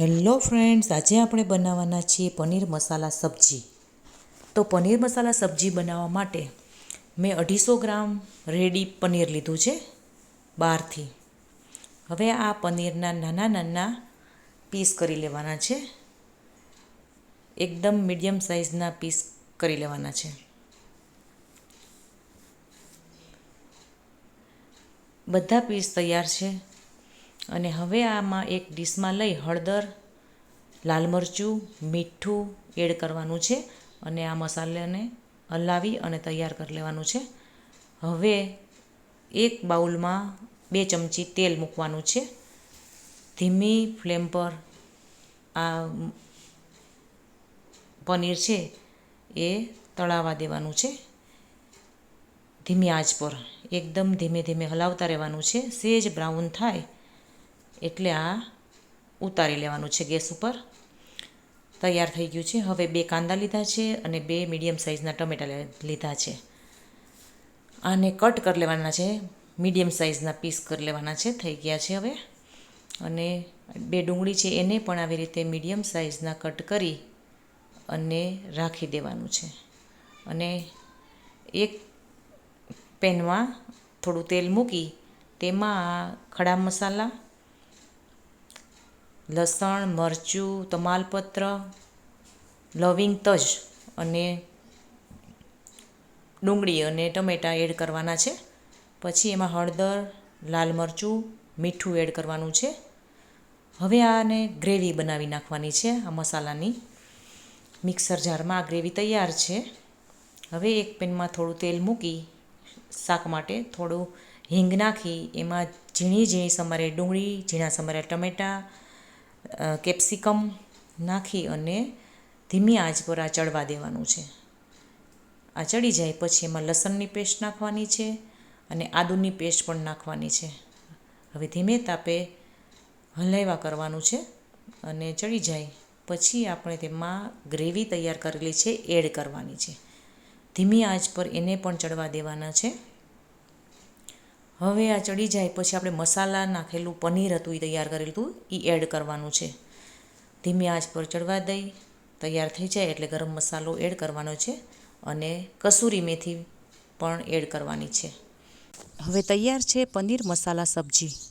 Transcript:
Hello friends, આજે આપણે બનાવવાના છીએ પનીર મસાલા સબ્જી. તો પનીર મસાલા સબ્જી બનાવવા માટે મેં અઢીસો ગ્રામ રેડી પનીર લીધું છે બહારથી. હવે આ પનીરના નાના નાના પીસ કરી લેવાના છે. એકદમ મીડિયમ સાઇઝના પીસ કરી લેવાના છે. બધા પીસ તૈયાર છે. અને હવે આમાં એક ડીશમાં લઈ હળદર, લાલ મરચું, મીઠું એડ કરવાનું છે અને આ મસાલાને હલાવી અને તૈયાર કરી લેવાનું છે. હવે એક બાઉલમાં બે ચમચી તેલ મૂકવાનું છે. ધીમી ફ્લેમ પર આ પનીર છે એ તળાવા દેવાનું છે. ધીમી આંચ પર એકદમ ધીમે ધીમે હલાવતા રહેવાનું છે. સેજ બ્રાઉન થાય એટલે આ ઉતારી લેવાનું છે ગેસ ઉપર. તૈયાર થઈ ગયું છે. હવે બે કાંદા લીધા છે અને બે મીડિયમ સાઇઝના ટમેટા લીધા છે. આને કટ કરી લેવાના છે. મીડિયમ સાઇઝના પીસ કરી લેવાના છે. થઈ ગયા છે હવે. અને બે ડુંગળી છે એને પણ આવી રીતે મીડિયમ સાઇઝના કટ કરી અને રાખી દેવાનું છે. અને એક પેનમાં થોડું તેલ મૂકી તેમાં ખડા મસાલા લસણ, મરચું, તમાલપત્ર, લવિંગ તજ અને ડુંગળી અને ટમેટાં એડ કરવાના છે. પછી એમાં હળદર, લાલ મરચું, મીઠું એડ કરવાનું છે. હવે આને ગ્રેવી બનાવી નાખવાની છે આ મસાલાની. મિક્સર જારમાં આ ગ્રેવી તૈયાર છે. હવે એક પેનમાં થોડું તેલ મૂકી શાક માટે થોડું હિંગ નાખી, એમાં ઝીણી ઝીણી સમારે ડુંગળી, ઝીણા સમારે ટમેટાં કેપ્સિકમ નાખી અને ધીમી આંચ પર આ ચડવા દેવાનું છે. આ ચડી જાય પછી એમાં લસણની પેસ્ટ નાખવાની છે અને આદુની પેસ્ટ પણ નાખવાની છે. હવે ધીમે તાપે હલાવ્યા કરવાનું છે અને ચડી જાય પછી આપણે તેમાં ગ્રેવી તૈયાર કરેલી છે એડ કરવાની છે. ધીમી આંચ પર એને પણ ચડવા દેવાના છે. હવે આ ચડી જાય, પછી આપણે મસાલા નાખેલું પનીર હતું એ તૈયાર કરેલું હતું, એ એડ કરવાનું છે. ધીમી આંચ પર ચડવા દઈ, તૈયાર થઈ જાય એટલે ગરમ મસાલો એડ કરવાનો છે અને કસૂરી મેથી પણ એડ કરવાની છે. હવે તૈયાર છે પનીર મસાલા સબ્જી.